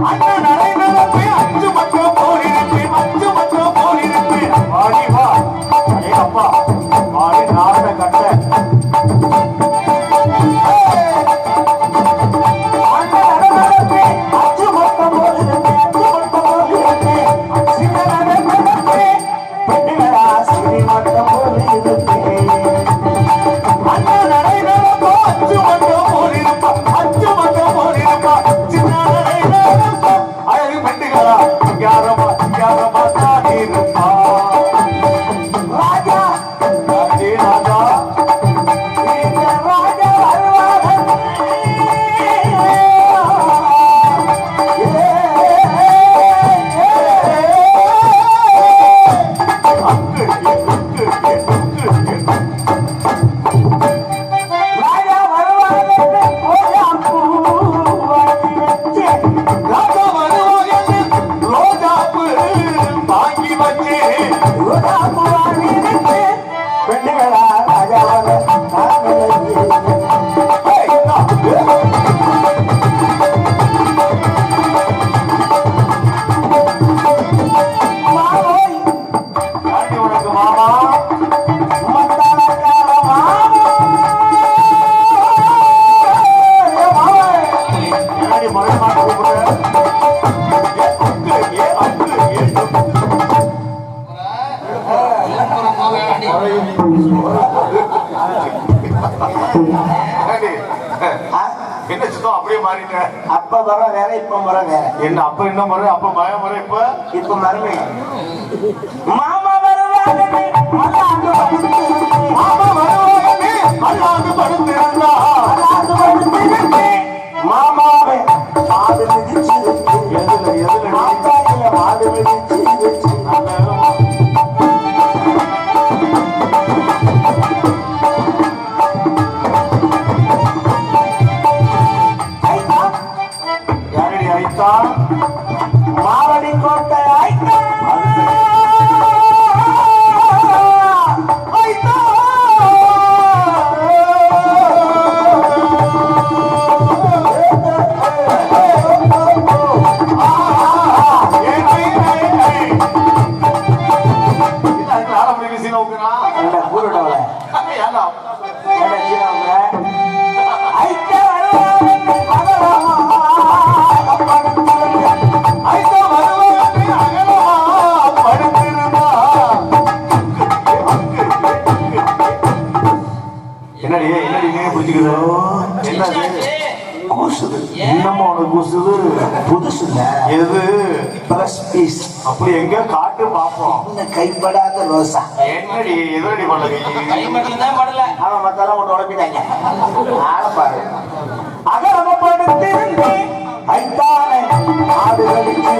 அண்ணன் நடைபெறப்பே அஞ்சு மட்டும் அப்படியே மாறிட்ட. அப்ப வர வேற இப்ப வர வேற. என்ன அப்ப என்ன முறை அப்ப மழை முறை இப்ப? இப்ப மாமா வருவாங்க மாமா வருவாங்க என்னடி எதிரடி பண்ணல கை மட்டும் தான் படல. அவன் மத்தெல்லாம் கொண்டு உடப்பிட்டாங்க. ஆள பாரு. அகரமப்படுத்திருந்து ஐத்தானே ஆடு கடிச்சு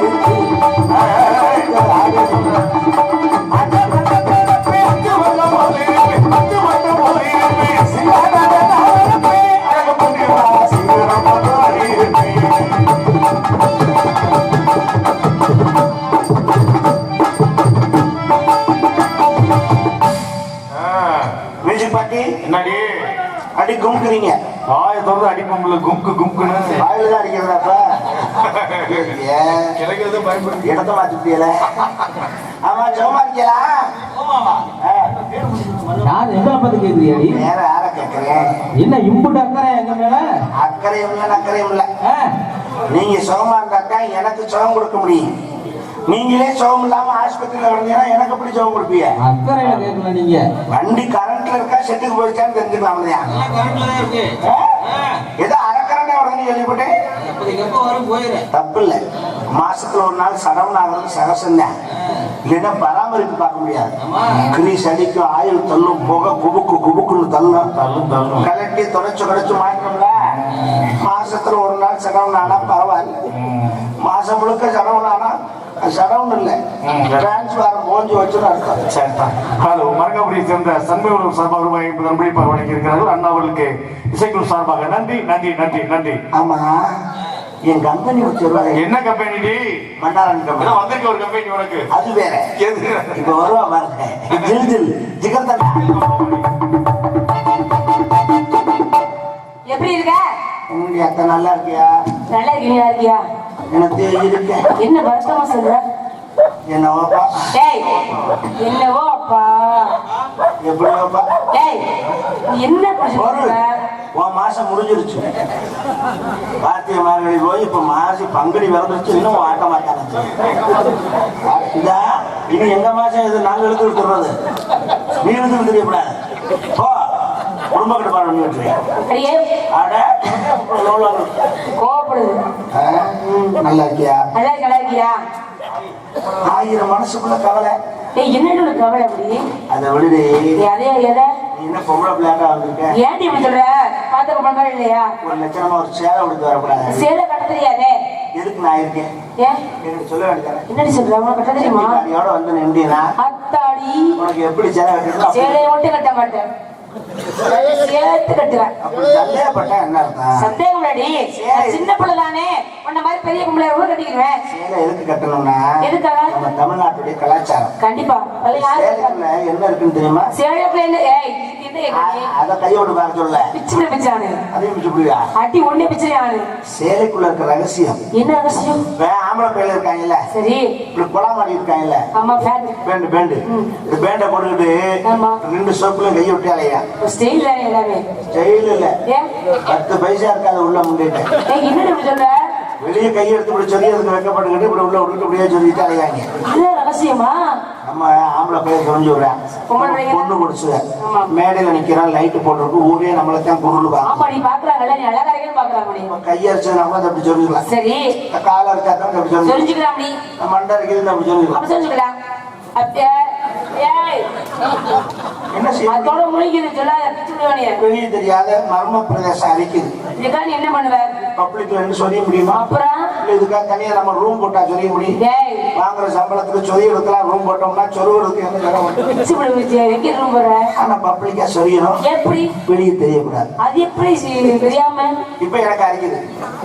திறந்து அடிப்போம்ல கும்கு கும்குன்னு வாயில தான் அடிக்கிறதாப்பா ஏன் கிடைக்கிறது பயன்படுத்தி இடத்த மாத்திட்டியல ஆமா இருக்கீங்களா? ஆமாவா ஆ, யார் எங்களை பார்த்து கேக்குறியாடி வேற யார கேட்கறேன் என்ன இம்புட்டு அக்கறை எங்க மேல? அக்கறையும் இல்லை ஆ, நீங்க சுகமா இருந்தாக்கா எனக்கு சுகம் கொடுக்க முடியும். நீங்களே சுகம் இல்லாம ஆஸ்பத்திரியில வந்தீங்கன்னா எனக்கு எப்படி சுகம் கொடுப்பீங்க? அக்கறையில கேட்கல நீங்க. வண்டி கரண்ட்ல இருக்கா செட்டுக்கு போயிடுச்சான்னு தெரிஞ்சுக்கலாம் இல்லையா ஏதோ அரைக்கரண்டே உடனே கேள்விப்பட்டேன் எப்போதைக்கு எப்போ வரும்? போயிரு. தப்பு இல்லை மாசத்துல ஒரு நாள் சடவன் ஆகிறது சகசம் தான் இல்லைன்னா பராமரிப்பு பார்க்க முடியாது. ஆமா. கிரீஸ் அடிக்கும் ஆயுள் தள்ளும் புகை குபுக்கு குபுக்குன்னு தள்ளும். தள்ளும் தள்ளும். கலட்டி தொடச்சு கடைச்சு மாட்டோம்ல மாசத்துல ஒரு நாள் சடவன் ஆனா பரவாயில்ல மாசம் முழுக்க சடவன் ஆனா சடவன் இல்லை. ம். டிரான்ஸ்பாரம் போஞ்சு வச்சுன்னு அர்த்தம். சரிதான் ஹலோ மரகாபுரியை சேர்ந்த சண்முகம் சார்பாக ரூபாய் ஐம்பது அன்பளிப்பாக வழங்கி இருக்கிறார்கள் அண்ணா அவர்களுக்கு இசைக்குழு சார்பாக நன்றி நன்றி நன்றி நன்றி. ஆமா. என் கம்பெனி வச்சிருவாங்க என்ன கம்பெனி மன்னாரன் கம்பெனி வந்திருக்க ஒரு கம்பெனி உனக்கு. அது வேற. எது? இப்ப வருவா பாருங்க. ஜில் ஜில். ஜிகர் எப்படி இருக்க? என்னடி அத்தை நல்லா இருக்கியா? நல்லா இருக்கீங்களா இருக்கியா எனக்கு இருக்கேன் என்ன வருத்தமா சொல்ற? என்னவாப்பா? டேய் என்னவோ அப்பா எப்படியோப்பா? டேய் என்ன சொல்ற? உன் மாசம் முடிஞ்சிருச்சு. கார்த்திகை மார்கழி போய் இப்ப மாசி பங்குனி விறந்துருச்சு இன்னும் ஆட்ட மாட்டாங்க இதா எங்க மாசம் இது நாங்க எழுத்து விட்டுறது நீ எழுத்து தெரியக்கூடாது போ. குடும்ப கட்டுப்பாடு பண்ணி கோவப்படுது. நல்லா இருக்கியா நல்லா இருக்க நல்லா இருக்கியா ஆயிரம் மனசுக்குள்ள கவலை. ஒரு கவலை அப்படி? அதை விடுடி. நீ அதே எதை என்ன பொம்பளை வந்திருக்க? ஏன்டி இப்படி சொல்ற? இல்லையா? ஒரு லட்சணமா ஒரு சேலை உடுத்து வரக்கூடாது. சேலை கட்ட தெரியாதே. எதுக்கு நான் இருக்கேன்? எனக்கு சொல்ல வேண்டியது என்னடி சொல்ற? உனக்கு கட்ட தெரியுமா? அடியோட வந்து நின்றீனா அத்தாடி. உனக்கு எப்படி சேலை கட்டுறதோ சேலையை மட்டும் கட்ட மாட்டேன். சேர்த்து கட்டுவேன். அப்படி சந்தேகப்பட்டா என்ன அர்த்தம்? சந்தேகம் இல்லடி நான் சின்ன பிள்ளை தானே. உன்ன மாதிரி பெரிய பொம்பளை கூட கட்டிக்கிடுவேன்? சேலை எதுக்கு கட்டணும்னா எதுக்காக? நம்ம தமிழ்நாட்டுடைய கலாச்சாரம். கண்டிப்பா. என்ன இருக்குன்னு தெரியுமா? சேலைக்குள்ள என்ன? ஏய் அத கையோடு பார்க்க சொல்ல. பிச்சு பிச்சானு அதையும் பிடிச்சு புரியா அடி ஒண்ணே பிச்சிரியானு சேலைக்குள்ள இருக்க ரகசியம். என்ன இப்ப ஆம்பளை பையில இருக்காங்கல்ல? சரி. இப்படி குளமாடி இருக்காங்கல்ல? ஆமா ஃபேன் பேண்டு பேண்டு. இந்த பேண்டை போட்டுக்கிட்டு. ரெண்டு சோப்புல கையை விட்டு அலையா ஸ்டைல் தானே எல்லாமே. ஸ்டைல் இல்ல. ஏன் பத்து பைசா இருக்காது உள்ள என்ன இப்படி சொல்ற? வெளியே கையை எடுத்து இப்படி சொல்லி அதுக்கு வைக்கப்பட்டுக்கிட்டு இப்படி உள்ள விட்டுட்டு இப்படியே சொல்லிட்டு அலையாங்க இது ரகசியமா? நம்ம ஆம்பளை பையன் சொல்லி விடுறேன் பொண்ணு குடிச்சு. மேடையில நிக்கிறான் லைட் போட்டுருக்கு ஊரே நம்மளை தான் குருள் ஆமா நீ பாக்குறாங்கல்ல நீ அழகா இருக்கேன்னு பாக்குறாங்க நீ. கையரிச்சதுனா கூட அப்படி சொல்லிக்கலாம் சரி. கால அரிச்சா தான் அப்படி சொல்லிக்கலாம் மண்டை அரிக்கிறது அப்படி சொல்லிக்கலாம் அதோட முழிக்குது சொல்லாத பிச்சு விடுவானே. வெளியே தெரியாத மர்ம பிரதேசம் அரிக்குது இதுக்காக என்ன பண்ணுவ? பப்ளிக்ல என்ன சொல்ல முடியுமா? அப்புறம்? இதுக்காக தனியா நம்ம ரூம் போட்டா சொல்ல முடியும்? டேய். வாங்குற சம்பளத்துக்கு சொரியறதுக்குலாம் ரூம் போட்டோம்னா சொருகிறதுக்கு என்ன எங்க இருக்கும் போற? ஆனா பப்ளிக்கா சொரியணும் எப்படி? வெளியே தெரியக்கூடாது. அது எப்படி தெரியாம? இப்ப எனக்கு அரிக்குது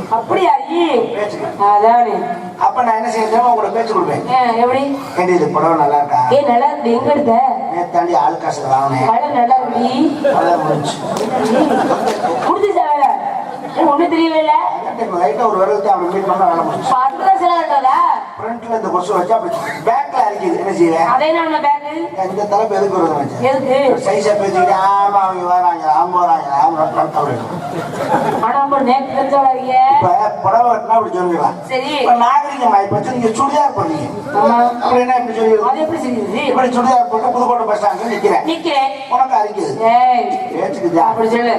அப்படியா ஐ பேச்சுக்கு. அதானே. அப்ப நான் என்ன செய்யறேன்? உங்களோட பேச்சு கொடுப்பேன். எப்படி? ஏண்டி இது புடவை நல்லா இருக்கா? ஏ நல்லா இருக்கு. எங்க எடுத்த? நேத்தாண்டி ஆள் காசுல வாங்கினேன். கலர் நல்லா இருக்கு அதான் முடிஞ்சு முடிஞ்சுச்சா வேலை? ஒண்ணு தெரியவே லைட்டா ஒரு மீட் பண்ணா வேலை ஃப்ரண்ட்ல இந்த கொசு வச்சு அப்படி பேக்ல அரிக்குது என்ன செய்வேன் அதே நம்ம பேக்கு இந்த தலைப்பு எதுக்கு வருது எதுக்கு? சைஸா பேசிக்கிட்டு ஆமா அவங்க வராங்க அவங்க வராங்க அவங்க அப்படி புடவை சொல்லிடலாம். சரி. இப்ப நாகரிகமா இப்ப நீங்க சுடிதார் அப்புறம் என்ன இப்படி சொல்லி இப்படி சுடிதார் போட்டு புதுக்கோட்டை பஸ் ஸ்டாண்ட்ல நிக்கிறேன். நிக்கிறேன். உனக்கு அரிக்குது அப்படி சொல்லு.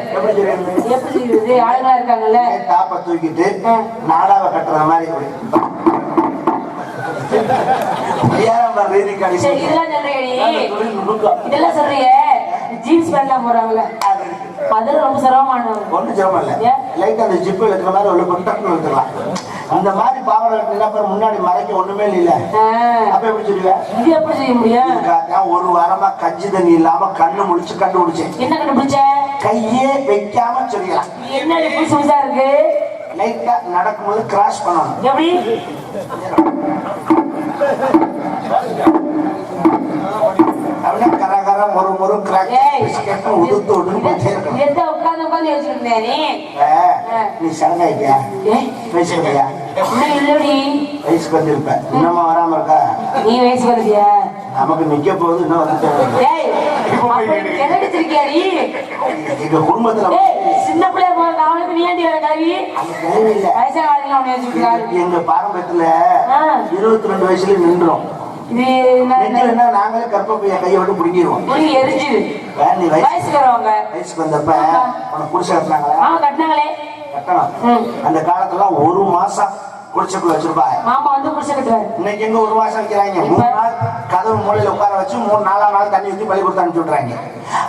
எப்படி செய்யுது ஆளுங்களா இருக்காங்கல்ல. டாப்பை தூக்கிட்டு. நாடாவை கட்டுற மாதிரி இதெல்லாம் சொல்றியே ஜீன்ஸ் பேண்ட்லாம் போடுறாங்கல்ல. அதெல்லாம் ரொம்ப சிரமமானது ஒன்றும் சிரமம் இல்லை. ஏன்? லைட் அந்த ஜிப்பு இருக்கிற மாதிரி உள்ள அந்த மாதிரி பாவனை வெட்டினா பேர் முன்னாடி மறைக்க ஒண்ணுமே இல்ல அப்ப எப்படி சொல்லுவேன் இது எப்படி செய்ய முடியும்? ஒரு வாரமா கஞ்சி தண்ணி இல்லாம கண்ணு முழிச்சு கண்டுபிடிச்சேன். என்ன கண்டுபிடிச்ச? கையே வைக்காம சொல்லிடலாம். இது என்ன புதுசா இருக்கு? லைட்டா நடக்கும்போது கிராஸ் பண்ணணும். எப்படி? அப்படின்னா கர கர முறு முறு கிராக் பிஸ்கெட் உதுத்து விட்டு போயிட்டே இருக்கணும். எந்த உட்கார்ந்து உட்கார்ந்து யோசிச்சுட்டு நீ? நீ சடங்காயிட்டியா வயசுலையா இல்லடி? வயசுக்கு வந்திருப்ப. இன்னமா வராம இருக்கா? நீ வயசு வருதியா நமக்கு நிக்க போகுது இன்னும் வந்து கிளடிச்சிருக்கியாடி எங்க குடும்பத்துல சின்ன பிள்ளைய போற அவனுக்கு நீ ஏண்டி வர கல்வி எங்க பாரம்பரியத்துல. இருபத்தி ரெண்டு வயசுல நின்றோம். நாங்களே கற்பப்பைய கையை விட்டு பிடிங்கிடுவோம் வயசுக்கு வயசுக்கு வந்தப்ப உனக்கு குடிசை கட்டினாங்களா? கட்டணும். அந்த காலத்துல ஒரு மாசம் குடிசைக்குள்ள வச்சிருப்பா மாமா வந்து குடிசை கட்டுவாரு இன்னைக்கு எங்க ஒரு மாசம் வைக்கிறாங்க மூணு நாள் கதவு மூலையில உட்கார வச்சு மூணு நாலாம் நாள் தண்ணி ஊத்தி பள்ளி கொடுத்து அனுப்பிச்சு விட்றாங்க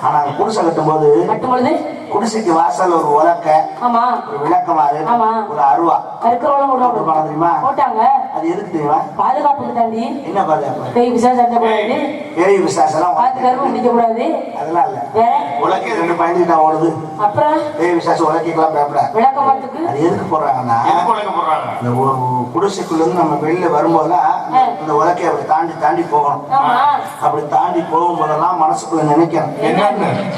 ஆனா குடிசை கட்டும் போது கட்டும் பொழுது குடிசைக்கு வாசல் ஒரு உலக்க ஆமா. ஒரு விளக்கமாறு ஆமா. ஒரு அருவா. போடுவாங்க போனா தெரியுமா? போட்டாங்க. அது எதுக்கு தெரியுமா? பாதுகாப்புக்கு தாண்டி என்ன பாதுகாப்பு? கை விசா சண்டை பேய் பார்த்து கருப்பு முடிக்க கூடாது. அதெல்லாம் இல்ல. வேற? உலக்கை ரெண்டு பயந்துட்டா ஓடுது. அப்புறம்? பேய் விசாசம் உலக்கைக்கெல்லாம் பயப்படாது. அது எதுக்கு போடுறாங்கன்னா இந்த குடிசைக்குள்ள இருந்து நம்ம வெளியில வரும்போதெல்லாம். இந்த உலக்கையை அப்படி தாண்டி தாண்டி போகணும். அப்படி தாண்டி போகும்போதெல்லாம் மனசுக்குள்ள நினைக்கிறேன்?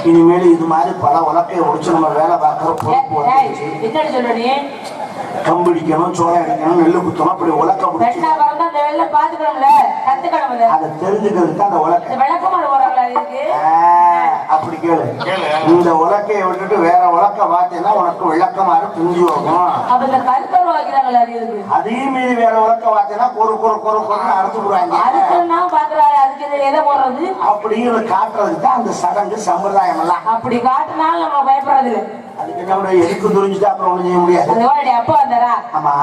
இனிமேல் இது மாதிரி பல உலக்கையை முடிச்சு நம்ம வேலை பார்க்கற ஏய், வந்துருச்சு. கம்பிடிக்கணும் சோளம் அடிக்கணும் நெல்லு குத்தணும் அப்படி உலக்க முடிச்சு அதை தெரிஞ்சுக்கிறதுக்கு அந்த உலக்க. அப்படி கேளு. கேளு. இந்த உலக்கையை விட்டுட்டு வேற உலக்க பார்த்தீங்கன்னா உனக்கு விளக்கமாறு அது இதுக்கு அதையும் மீறி வேற உலக்க பார்த்தீங்கன்னா கொரு கொரு கொரு கொருன்னு அறுத்து விடுவாங்க அதுக்குன்னா பாக்குறாரு அதுக்கு இது எதை போடுறது அப்படிங்கிறத காட்டுறதுக்கு தான் அந்த சடங்கு சம்பிரதாயம் எல்லாம் அப்படி காட்டுனாலும் நம்ம பயப்படுறது அதுக்கு என்ன எதுக்கு துரிஞ்சுட்டு அப்புறம் செய்ய முடியாது? அப்பா வந்தாரா? ஆமா.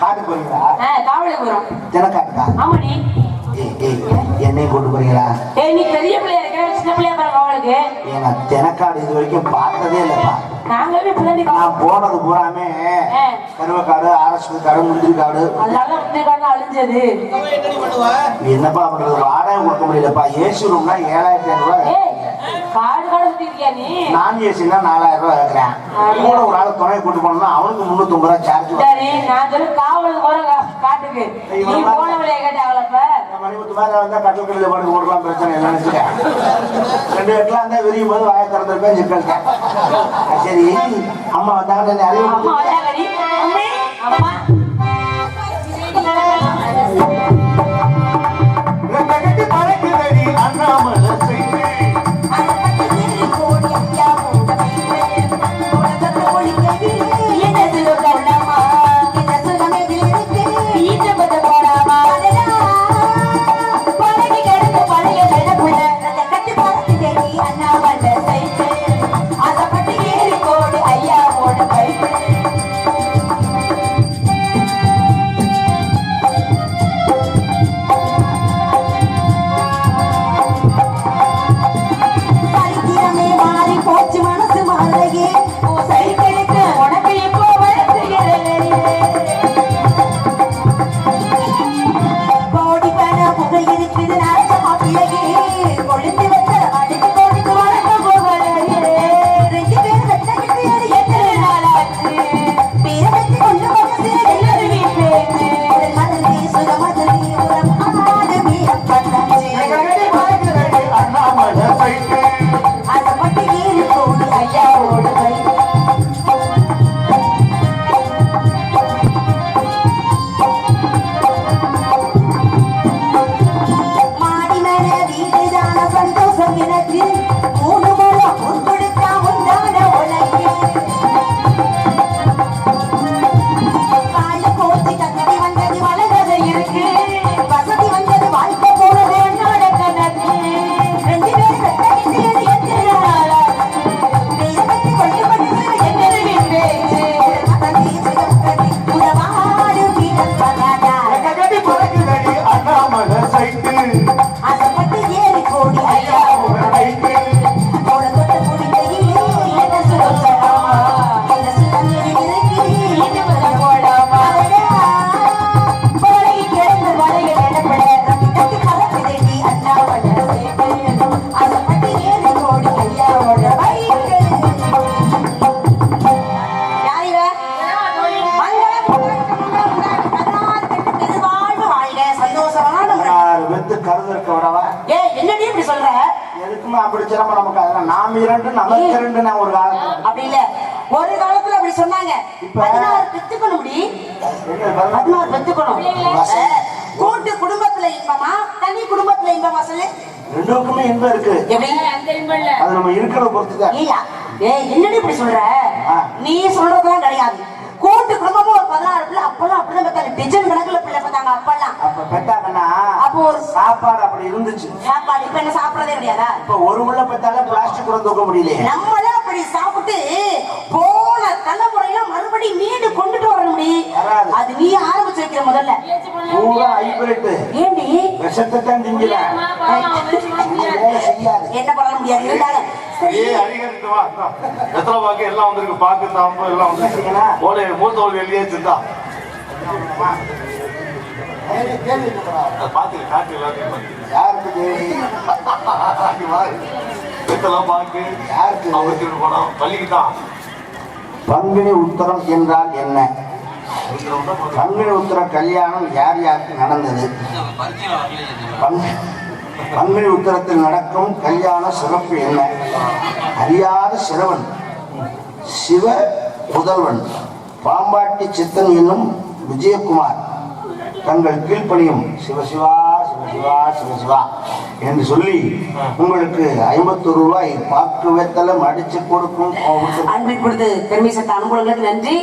காட்டுக்கு போறீங்களா? காவலுக்கு போறோம். தினக்காட்டுக்கா ஆமா நீ ஏய், ஏய், என்னையும் கூட்டு போறீங்களா ஏய் நீ பெரிய பிள்ளையா இருக்க? சின்ன பிள்ளையா பாரு காவலுக்கு ஏன்னா தினக்காடு இது வரைக்கும் பார்த்ததே இல்லப்பா. நான் போனது பூராமே. கருவக்காடு அரசு காடு முந்திரி காடு அதனால அழிஞ்சது. என்னப்பா பண்றது? வாடகை கொடுக்க முடியலப்பா. ஏசி ரூம்னா ஏழாயிரத்தி ஐநூறு ஏய் காடு காடு சுத்தி இருக்கியா நீ? நான் ஏசினா நாலாயிரம் ரூபாய் இருக்கிறேன் கூட ஒரு ஆள் துணை கூட்டு போனோம்னா அவனுக்கு முன்னூத்தி ரூபாய் சார்ஜ் சரி நான் சொல்லி காவலுக்கு போறேன் கா- காட்டுக்கு. நீ போன வழியா கேட்டாங்களப்ப மணிமுத்து மாதிரி வந்தா கட்டல் கடையில் பாட்டு போடலாம் பிரச்சனை இல்லை நினைச்சுட்டேன். ரெண்டு எட்டுலாம் இருந்தா விரியும் போது வாயை திறந்திருப்பேன் சிக்கல்ட்டேன் சரி. அம்மா வந்தாங்க அம்மா. பதினாறு பெத்துக்கணும் கூட்டு குடும்பத்துல இன்பமா? தனி குடும்பத்துல இன்பமா சொல்லு. ரெண்டுக்குமே இன்பம் இருக்கு. அது நம்ம இருக்கிறத பொறுத்து தான் ஏய் என்னடி இப்படி சொல்ற. நீ சொல்றதெல்லாம் கிடையாது. கூட்டு குடும்பமும் ஒரு பதினாறு பிள்ளை அப்பெல்லாம் அப்படிதான் பெத்தாங்க டிஜன் கணக்குல பிள்ளை பெத்தாங்க அப்பெல்லாம். அப்ப பெத்தாங்கன்னா அப்போ ஒரு சாப்பாடு அப்படி இருந்துச்சு. சாப்பாடு இப்ப என்ன சாப்பிடறதே கிடையாதா? இப்ப ஒரு முள்ள பெத்தாலே பிளாஸ்டிக் கூட தூக்க முடியலையே. நம்மளே அப்படி சாப்பிட்டு போன தலைமுறையில மறுபடியும் மீண்டு. அது நீ ஆரம்பிச்சு வைக்கிற முதல்ல. பூரா ஹைபிரிட் ஏண்டி? விஷத்தை தான் செய்யாது. என்ன பண்ண முடியாது? இருந்தாலும் எல்லாம் வந்திருக்கு. பாக்கு தாம்பு எல்லாம் ஓலை மூத்த ஓலை வெளியேச்சுதான் பாத்து காட்டு எல்லாத்தையும். யாருக்கு பங்குனி உத்தரம் என்றால் என்ன? பங்குனி கல்யாணம் யார் யாருக்கு நடந்தது? பங்குனி உத்தரத்தில் நடக்கும் கல்யாண சிறப்பு என்ன? அறியாத சிறுவன் சிவ புதல்வன் பாம்பாட்டி சித்தன் என்னும் விஜயகுமார் தங்கள் கீழ்ப்பணியும் சிவசிவா சிவசிவா என்று சொல்லி உங்களுக்கு ஐம்பத்தொரு ரூபாய் பாக்கு வெத்தலை மடிச்சு கொடுக்கும் கொடுத்து பெருமை சேர்த்த அனுகூலங்களுக்கு நன்றி.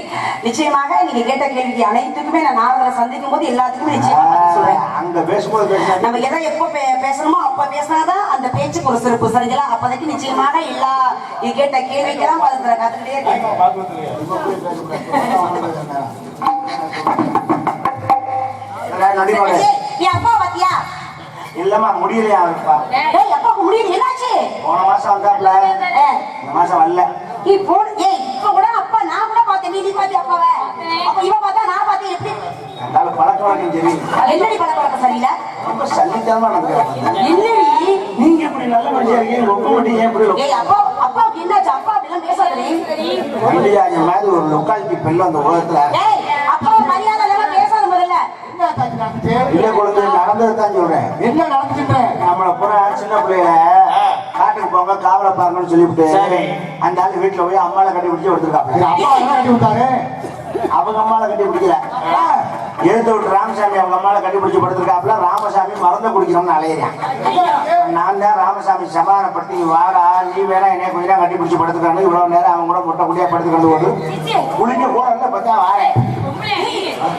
நிச்சயமாக நீங்க கேட்ட கேள்விக்கு அனைத்துக்குமே நான் நாரதரை சந்திக்கும் போது எல்லாத்துக்குமே நிச்சயமா பதில் சொல்றேன். ஆஹ், அங்க பேசும்போது நம்ம எதை எப்ப பேசணுமோ அப்ப பேசினாதான் அந்த பேச்சுக்கு ஒரு சிறப்பு. சரிங்களா அப்போதைக்கு நிச்சயமாக எல்லா நீ கேட்ட கேள்விக்கெல்லாம் பதில் காத்துக்கிட்டே ஏய், என் அப்பா பாத்தியா? இல்லம்மா முடியலையா அவருப்பா ஏய் அப்பா முடியல என்னாச்சு போன மாசம் வந்தாப்ல இந்த மாசம் வரல நீ போன் ஏய் இப்ப கூட அப்பா நான் கூட பார்த்தேன் நீ நீ பாத்தியா அப்பாவை அப்ப இவ பார்த்தா நான் பார்த்தேன் எப்படி அதனால பழக்க வழக்கம் தெரியும் என்னடி பழக்க வழக்கம் சரியில்லை ரொம்ப சல்லித்தனமா நடக்கிறாங்க என்னடி நீங்க இப்படி நல்ல இருக்கீங்க மட்டும் ஏன் இப்படி ஏய் அப்பா அப்பாவுக்கு என்னாச்சு அப்பா அப்படிலாம் பேசாதடி வண்டியாஜ மாதிரி ஒரு லொக்காலிட்டி பெல்ல அந்த உலகத்துல ஏய் அப்பா மரியாதை எல்லாம் பேசாத முதல்ல இல்ல குழந்தை நடந்தது தான் சொல்றேன் என்ன நடந்துட்டு நம்மள பூரா சின்ன பிள்ளைல காட்டுக்கு போங்க காவலை பாருங்கன்னு சொல்லிவிட்டு. அந்த ஆள் வீட்டுல போய் அம்மால கட்டி பிடிச்சி எடுத்துருக்காங்க அப்பா என்ன கட்டி விட்டாரு அவங்க அம்மால கட்டி பிடிக்கல. எழுத்து விட்டு ராமசாமி அவங்க அம்மால கட்டி பிடிச்சி படுத்திருக்காப்புல ராமசாமி மறந்து குடிக்கணும்னு அலையிறான் நான் தான் ராமசாமி சமாதானப்படுத்தி "நீ வாடா நீ வேணா என்னைய கொஞ்ச நேரம் கட்டி பிடிச்சி படுத்துக்கானு இவ்வளவு நேரம் அவங்க கூட முட்டை குடியா படுத்துக்கிறது போது குளிக்க இல்லை பார்த்தா வாரேன்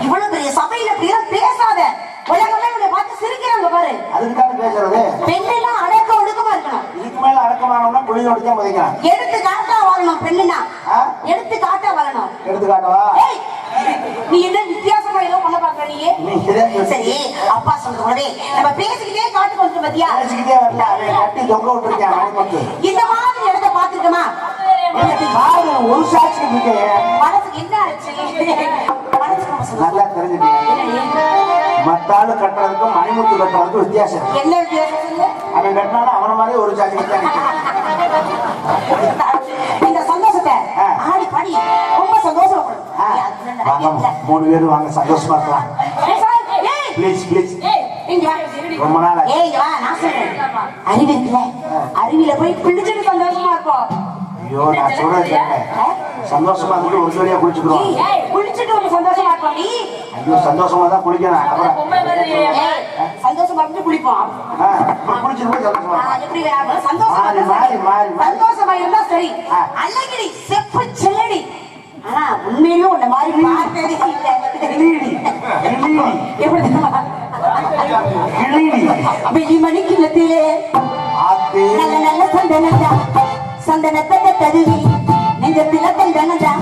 இவ்வளவு பெரிய சபையில பேசாத. உலகமே பார்த்து சிரிக்கிறாங்க பாரு. அதுக்கு தானே பேசுறது? பெண்ணெல்லாம் அடக்க ஒடுக்கமா இருக்கணும். இதுக்கு மேல எடுத்து காட்டா வாழணும் பெண்ணுனா? எடுத்து காட்டா வாழணும். எடுத்துக்காட்டவா ஏய் நீ என்ன வித்தியாசமா ஏதோ பண்ண பாக்குற நீ? சரி அப்பா சொல்றது கூடவே நம்ம பேசிக்கிட்டே காட்டு வந்து பாத்தியா? பேசிக்கிட்டே வரல கட்டி தொங்க விட்டுருக்கான் மணிமத்து இந்த மாதிரி இடத்த பாத்துருக்கமா ஒரு இருக்கேன் மனசுக்கு என்ன ஆச்சு. நல்லா தெரிஞ்சுட்டீங்க மத்தாளு கட்டுறதுக்கும் மணிமுத்து கட்டுறதுக்கும் வித்தியாசம். என்ன வித்தியாசம்? அவன் கட்டினாலும் அவன மாதிரி ஒரு நிற்கும். இந்த சந்தோஷத்தை. ஆடி பாடி ரொம்ப சந்தோஷம் வாங்க மூணு பேரும் வாங்க சந்தோஷமா இருக்கலாம். ப்ளீஸ் ப்ளீஸ் ரொம்ப நாள் ஆச்சு. அறிவு இருக்குல்ல அறிவில போய் பிடிச்சிட்டு சந்தோஷமா இருப்போம் ஐயோ நான் கேட்க சந்தோஷமா இருந்து ஒரு ஜோடியா குளிச்சுக்கிறோம் சந்தோஷமா இருப்போம் நீ? ஐயோ சந்தோஷமா தான் குளிக்கணும். அப்புறம் ஏய், சந்தோஷமா இருந்து குளிப்போம். சந்தோஷமா இருந்தா சரி. அழகிடி செப்பு செல்லடி. ஆனா உண்மையிலும் உன்ன மாதிரி எப்படி? மணிக்கிண்ணத்திலே ஆத்தே. நல்ல நல்ல சந்தனத்தா சந்தனத்தை தருவி நெஞ்சத்தில தந்தனதா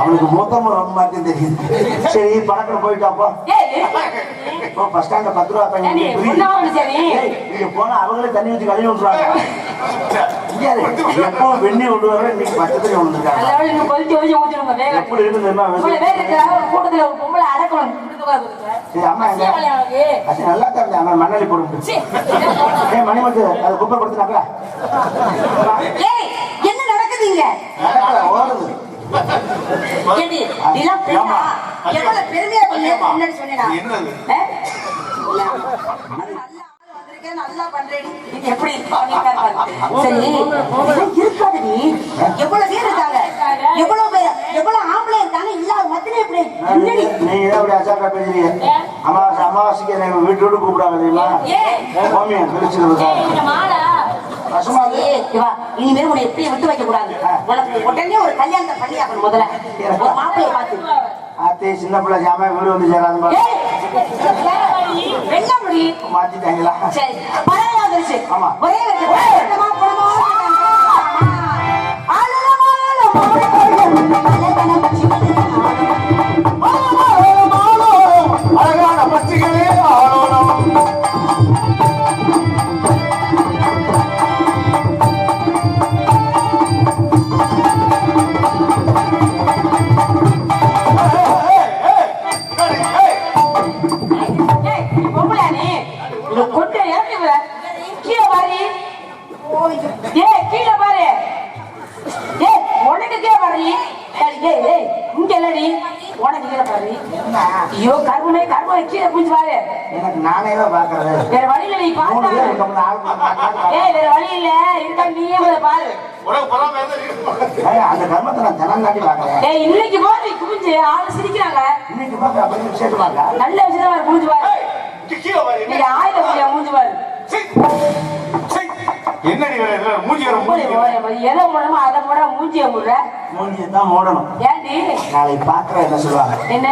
அவனுக்கு மூத்த முறம் மாத்தி தெரியுது. சரி பணக்கில் போயிட்டாப்போ இப்போ பஸ் ஸ்டாண்ட்ல பத்து ரூபா தண்ணி. நீங்க போனா அவங்களே தண்ணி ஊற்றி கழுவி விட்டுருவாங்க. எப்பவும் வெண்ணெய் விடுவாங்க இன்னைக்கு பச்சை தண்ணி விழுந்துருக்காங்க நல்ல வேளை இன்னும் கொதிச்சு கொதிச்சு ஊத்திடுங்க வேக எப்படி இருக்கு தெரியுமா? கூட்டத்துல ஒரு பொம்பளை அடக்கணும்? அது நல்லா தான் அவன் மண்ணாளி போட்டு சீ. ஏ மணிமத்து அதை குப்பை ஏய் என்ன நடக்குதுங்க ஓடுது. பெருமையா பண்ணி ஏம்மா? முன்னாடி சொன்னேனா இது என்னது ஆ? நல்லா ஆள் பண்றேன்? இது எப்படி. சரி. இருக்காதுடி எவ்வளவு பேர் இருக்காங்க? எவ்வளவு பேர் எவ்வளவு ஆம்பளை இருக்காங்க? இல்லாத மத்தில எப்படி என்னடி? நீங்க தான் அப்படி அசால்ட்டா பேசுறீங்க? அமாவாசை அமாவாசைக்கு என்னை வீட்டு விட்டு கூப்பிடாங்க தெரியுமா. மாமியா இனிமேல் உன்னை எப்படி விட்டு வைக்க கூடாது. உனக்கு உடனே ஒரு கல்யாணத்தை பண்ணி முதல்ல. ஒரு மாப்பிள்ளைய பார்த்து. ஆத்தி சின்ன பிள்ளை ஜாமா வீடு வந்து சேராது முடி மாத்திட்டாங்களா சரி பரவாயில்ல வந்துருச்சு ஆமா. ஒரே அப்படி நல்ல விஷயம் பாரு ஆயுத மூஞ்சி பாரு. என்னடி மூஞ்சி போய் எதை மூடமா அதை மூட மூஞ்சிய மூடுற மூஞ்சியை தான் மூடணும் ஏண்டி நாளைக்கு பாக்குற என்ன சொல்லுவாங்க? என்ன?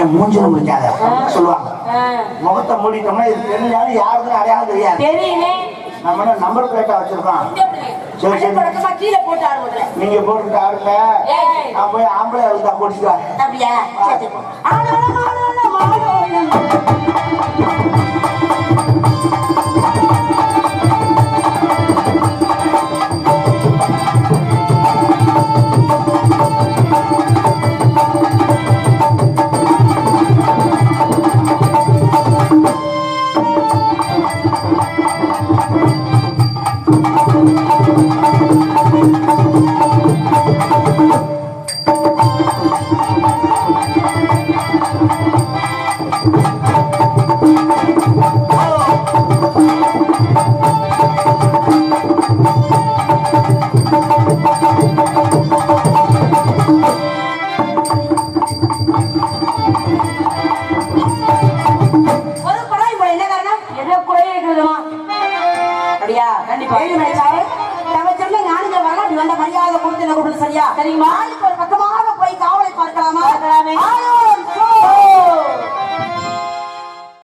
என் மூஞ்சில முடிக்காத சொல்லுவாங்க. முகத்தை மூடிட்டோம்னா இது தெரிஞ்சாலும் யாருக்கும் அடையாளம் தெரியாது. தெரியுமே. நம்ம நம்பர் பிளேட்டா வச்சிருக்கோம். கீழே போட்டு ஆடு முதல்ல. நீங்க போட்டுட்டு ஆடுங்க. ஏய். நான் போய் ஆம்பளை அழுத்தா வரேன். அப்படியா?